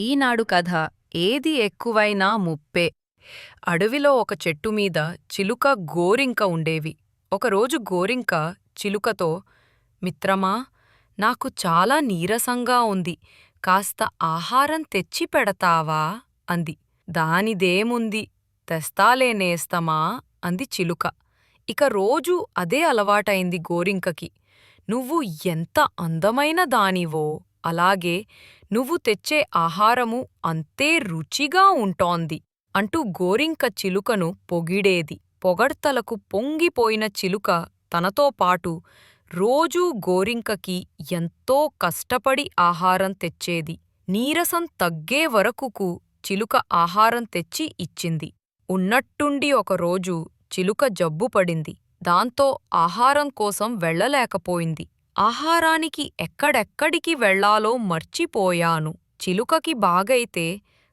ఈనాడు కథ ఏది ఎక్కువైనా ముప్పే. అడవిలో ఒక చెట్టు మీద చిలుక గోరింక ఉండేవి. ఒకరోజు గోరింక చిలుకతో మిత్రమా నాకు చాలా నీరసంగా ఉంది. కాస్త ఆహారం తెచ్చి పెడతావా అంది. దానిదేముంది? తెస్తాలే నేస్తమా అంది చిలుక. ఇక రోజూ అదే అలవాటైంది గోరింకకి. నువ్వు ఎంత అందమైన దానివో! అలాగే నువ్వు తెచ్చే ఆహారము అంతే రుచిగా ఉంటోంది అంటూ గోరింక చిలుకను పొగిడేది. పొగడ్తలకు పొంగిపోయిన చిలుక తనతో పాటు రోజూ గోరింకకి ఎంతో కష్టపడి ఆహారం తెచ్చేది. నీరసం తగ్గే వరకుకు చిలుక ఆహారం తెచ్చి ఇచ్చింది. ఉన్నట్టుండి ఒకరోజు చిలుక జబ్బుపడింది దాంతో ఆహారం కోసం వెళ్ళలేకపోయింది. ఆహారానికి ఎక్కడెక్కడికి వెళ్ళాలో మర్చిపోయాను. చిలుకకి బాగైతే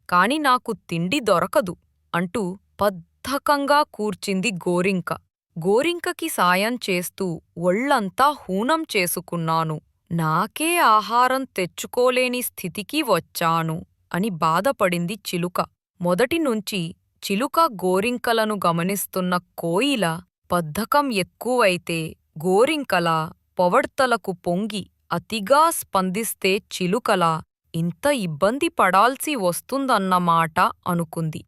కాని నాకు తిండి దొరకదు అంటూ బద్ధకంగా కూర్చింది గోరింక. గోరింకకి సాయం చేస్తూ ఒళ్ళంతా హూనం చేసుకున్నాను. నాకే ఆహారం తెచ్చుకోలేని స్థితికి వచ్చాను అని బాధపడింది చిలుక. మొదటినుంచి చిలుక గోరింకలను గమనిస్తున్న కోయిల బద్ధకం ఎక్కువైతే గోరింకలా పొవడ్తలకు పొంగి అతిగా స్పందిస్తే చిలుకలా ఇంత ఇబ్బంది పడాల్సి వస్తుందన్నమాట అనుకుంది.